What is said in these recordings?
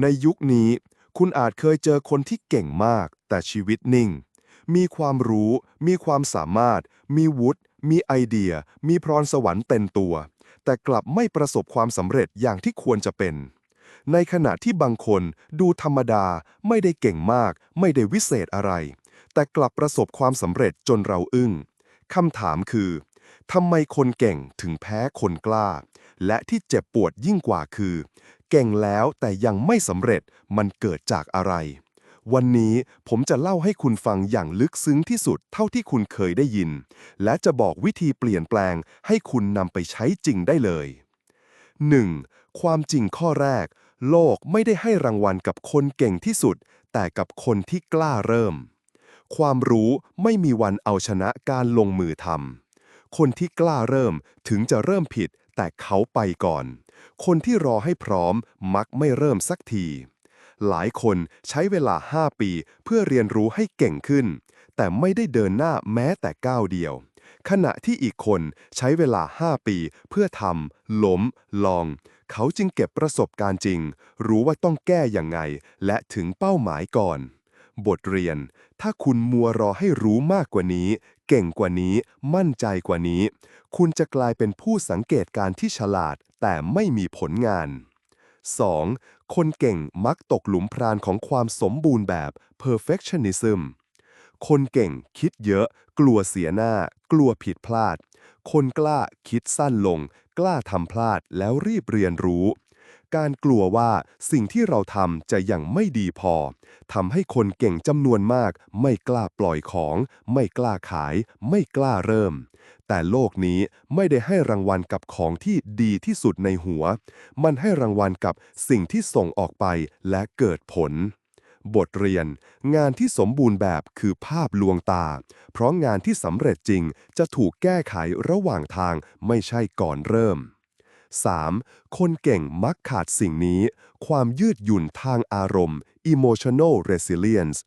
ในยุคนี้ คุณอาจเคยเจอคนที่เก่งมาก แต่ชีวิตนิ่ง มีความรู้ มีความสามารถ มีวุฒิ มีไอเดีย มีพรสวรรค์เต็มตัว แต่กลับไม่ประสบความสำเร็จอย่างที่ควรจะเป็น ในขณะที่บางคนดูธรรมดา ไม่ได้เก่งมาก ไม่ได้วิเศษอะไร แต่กลับประสบความสำเร็จจนเราอึ้งคำถามคือทำไมคนเก่งถึงแพ้คนกล้า และที่เจ็บปวดยิ่งกว่าคือ เก่งแล้วแต่ยังไม่สำเร็จมันเกิดจากอะไร วันนี้ผมจะเล่าให้คุณฟังอย่างลึกซึ้งที่สุดเท่าที่คุณเคยได้ยิน และจะบอกวิธีเปลี่ยนแปลงให้คุณนำไปใช้จริงได้เลย 1. ความจริงข้อแรก โลกไม่ได้ให้รางวัลกับคนเก่งที่สุด แต่กับคนที่กล้าเริ่ม ความรู้ไม่มีวันเอาชนะการลงมือทำคนที่กล้าเริ่มถึงจะเริ่มผิด แต่เขาไปก่อน คนที่รอให้พร้อมมักไม่เริ่มสักที หลายคนใช้เวลา 5 ปีเพื่อเรียนรู้ให้เก่งขึ้น แต่ไม่ได้เดินหน้าแม้แต่ก้าวเดียว ขณะที่อีกคนใช้เวลา 5 ปีเพื่อทำล้ม ลอง เขาจึงเก็บประสบการณ์จริง รู้ว่าต้องแก้อย่างไง และถึงเป้าหมายก่อน บทเรียน ถ้าคุณมัวรอให้รู้มากกว่านี้ เก่งกว่านี้ มั่นใจกว่านี้ คุณจะกลายเป็นผู้สังเกตการที่ฉลาด แต่ไม่มีผลงาน 2. คนเก่งมักตกหลุมพรานของความสมบูรณ์แบบ perfectionism คนเก่งคิดเยอะ กลัวเสียหน้า กลัวผิดพลาด คนกล้าคิดสั้นลง กล้าทำพลาดแล้วรีบเรียนรู้ การกลัวว่าสิ่งที่เราทำจะยังไม่ดีพอทำให้คนเก่งจำนวนมาก ไม่กล้าปล่อยของ ไม่กล้าขาย ไม่กล้าเริ่ม แต่โลกนี้ไม่ได้ให้รางวัลกับของที่ดีที่สุดในหัว มันให้รางวัลกับสิ่งที่ส่งออกไปและเกิดผล บทเรียน งานที่สมบูรณ์แบบคือภาพลวงตา เพราะงานที่สำเร็จจริงจะถูกแก้ไขระหว่างทางไม่ใช่ก่อนเริ่ม 3. คนเก่งมักขาดสิ่งนี้ ความยืดหยุ่นทางอารมณ์ emotional resilience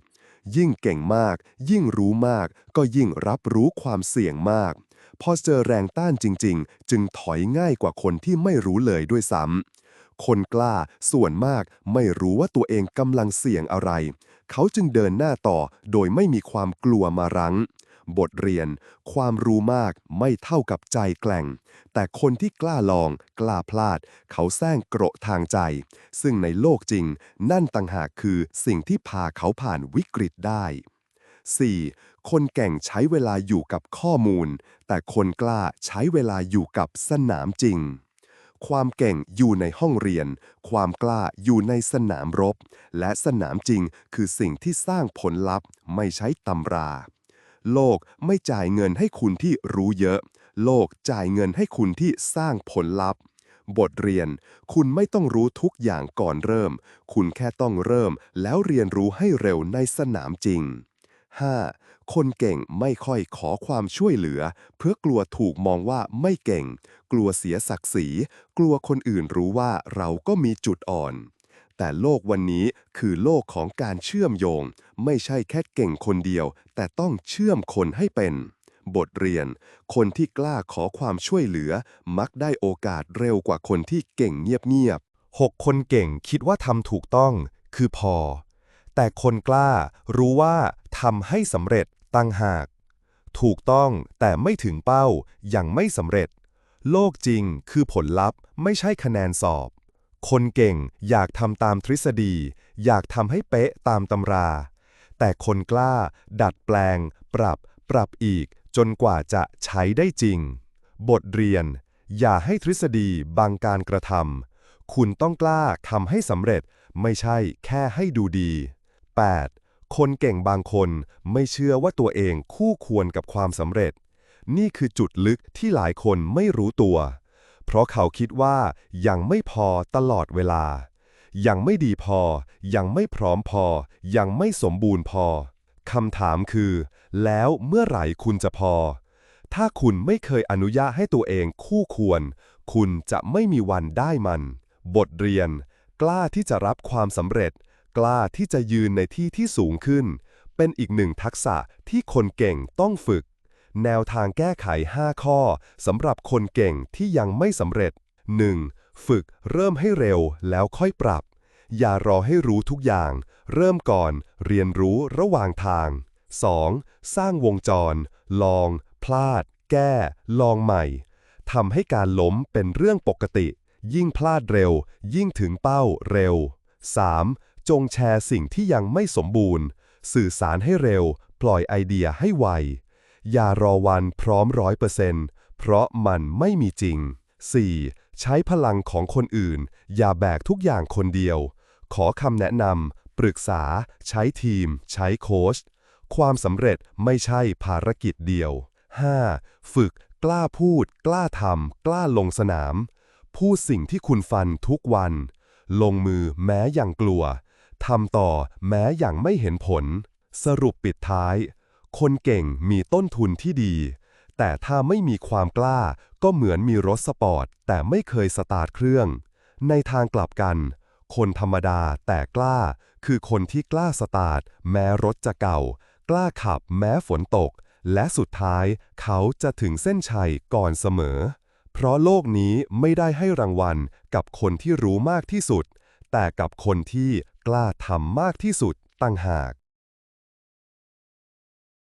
ยิ่งเก่งมาก ยิ่งรู้มาก ก็ยิ่งรับรู้ความเสี่ยงมาก พอเจอแรงต้านจริง ๆ จึงถอยง่ายกว่าคนที่ไม่รู้เลยด้วยซ้ำคนกล้าส่วนมากไม่รู้ว่าตัวเองกำลังเสี่ยงอะไร เขาจึงเดินหน้าต่อโดยไม่มีความกลัวมารั้ง บทเรียน ความรู้มากไม่เท่ากับใจแกล่ง แต่คนที่กล้าลอง กล้าพลาด เขาแซงเกระทางใจ ซึ่งในโลกจริง นั่นต่างหากคือสิ่งที่พาเขาผ่านวิกฤตได้ 4. คนเก่งใช้เวลาอยู่กับข้อมูล แต่คนกล้าใช้เวลาอยู่กับสนามจริง ความเก่งอยู่ในห้องเรียน ความกล้าอยู่ในสนามรบ และสนามจริงคือสิ่งที่สร้างผลลัพธ์ไม่ใช้ตำรา โลกไม่จ่ายเงินให้คุณที่รู้เยอะ โลกจ่ายเงินให้คุณที่สร้างผลลัพธ์ บทเรียน คุณไม่ต้องรู้ทุกอย่างก่อนเริ่ม คุณแค่ต้องเริ่มแล้วเรียนรู้ให้เร็วในสนามจริง 5. คนเก่งไม่ค่อยขอความช่วยเหลือ เพื่อกลัวถูกมองว่าไม่เก่ง กลัวเสียศักดิ์ศรี กลัวคนอื่นรู้ว่าเราก็มีจุดอ่อน แต่โลกวันนี้คือโลกของการเชื่อมโยง ไม่ใช่แค่เก่งคนเดียว แต่ต้องเชื่อมคนให้เป็น บทเรียน คนที่กล้าขอความช่วยเหลือ มักได้โอกาสเร็วกว่าคนที่เก่งเงียบๆ6คนเก่งคิดว่าทำถูกต้อง คือพอ แต่คนกล้ารู้ว่าทำให้สำเร็จตั้งหาก ถูกต้องแต่ไม่ถึงเป้ายังไม่สำเร็จ โลกจริงคือผลลัพธ์ไม่ใช่คะแนนสอบ คนเก่งอยากทำตามทฤษฎี อยากทำให้เป๊ะตามตำรา แต่คนกล้า ดัดแปลง ปรับ ปรับอีก จนกว่าจะใช้ได้จริง บทเรียน อย่าให้ทฤษฎีบังการกระทำคุณต้องกล้าทำให้สำเร็จ ไม่ใช่แค่ให้ดูดี 8. คนเก่งบางคนไม่เชื่อว่าตัวเองคู่ควรกับความสำเร็จ นี่คือจุดลึกที่หลายคนไม่รู้ตัว เพราะเขาคิดว่ายังไม่พอตลอดเวลา ยังไม่ดีพอ ยังไม่พร้อมพอ ยังไม่สมบูรณ์พอคำถามคือ แล้วเมื่อไหร่คุณจะพอ ถ้าคุณไม่เคยอนุญาตให้ตัวเองคู่ควร คุณจะไม่มีวันได้มัน บทเรียน กล้าที่จะรับความสำเร็จ กล้าที่จะยืนในที่ที่สูงขึ้น เป็นอีกหนึ่งทักษะที่คนเก่งต้องฝึก แนวทางแก้ไข 5 ข้อสำหรับคนเก่งที่ยังไม่สำเร็จ 1. ฝึกเริ่มให้เร็วแล้วค่อยปรับ อย่ารอให้รู้ทุกอย่าง เริ่มก่อน เรียนรู้ระหว่างทาง 2. สร้างวงจร ลอง พลาด แก้ ลองใหม่ทำให้การล้มเป็นเรื่องปกติ ยิ่งพลาดเร็ว ยิ่งถึงเป้าเร็ว 3. จงแชร์สิ่งที่ยังไม่สมบูรณ์ สื่อสารให้เร็ว ปล่อยไอเดียให้ไว อย่ารอวันพร้อมร้อยเปอร์เซ็นต์เพราะมันไม่มีจริง 4. ใช้พลังของคนอื่น อย่าแบกทุกอย่างคนเดียว ขอคำแนะนำ ปรึกษา ใช้ทีม ใช้โค้ช ความสำเร็จไม่ใช่ภารกิจเดียว 5. ฝึก กล้าพูด กล้าทำ กล้าลงสนาม พูดสิ่งที่คุณฟันทุกวัน ลงมือแม้อย่างกลัว ทำต่อแม้อย่างไม่เห็นผล สรุปปิดท้าย คนเก่งมีต้นทุนที่ดี แต่ถ้าไม่มีความกล้าก็เหมือนมีรถสปอร์ต แต่ไม่เคยสตาร์ทเครื่อง ในทางกลับกัน คนธรรมดาแต่กล้า คือคนที่กล้าสตาร์ทแม้รถจะเก่า กล้าขับแม้ฝนตก และสุดท้ายเขาจะถึงเส้นชัยก่อนเสมอ เพราะโลกนี้ไม่ได้ให้รางวัลกับคนที่รู้มากที่สุด แต่กับคนที่กล้าทำมากที่สุดตั้งหาก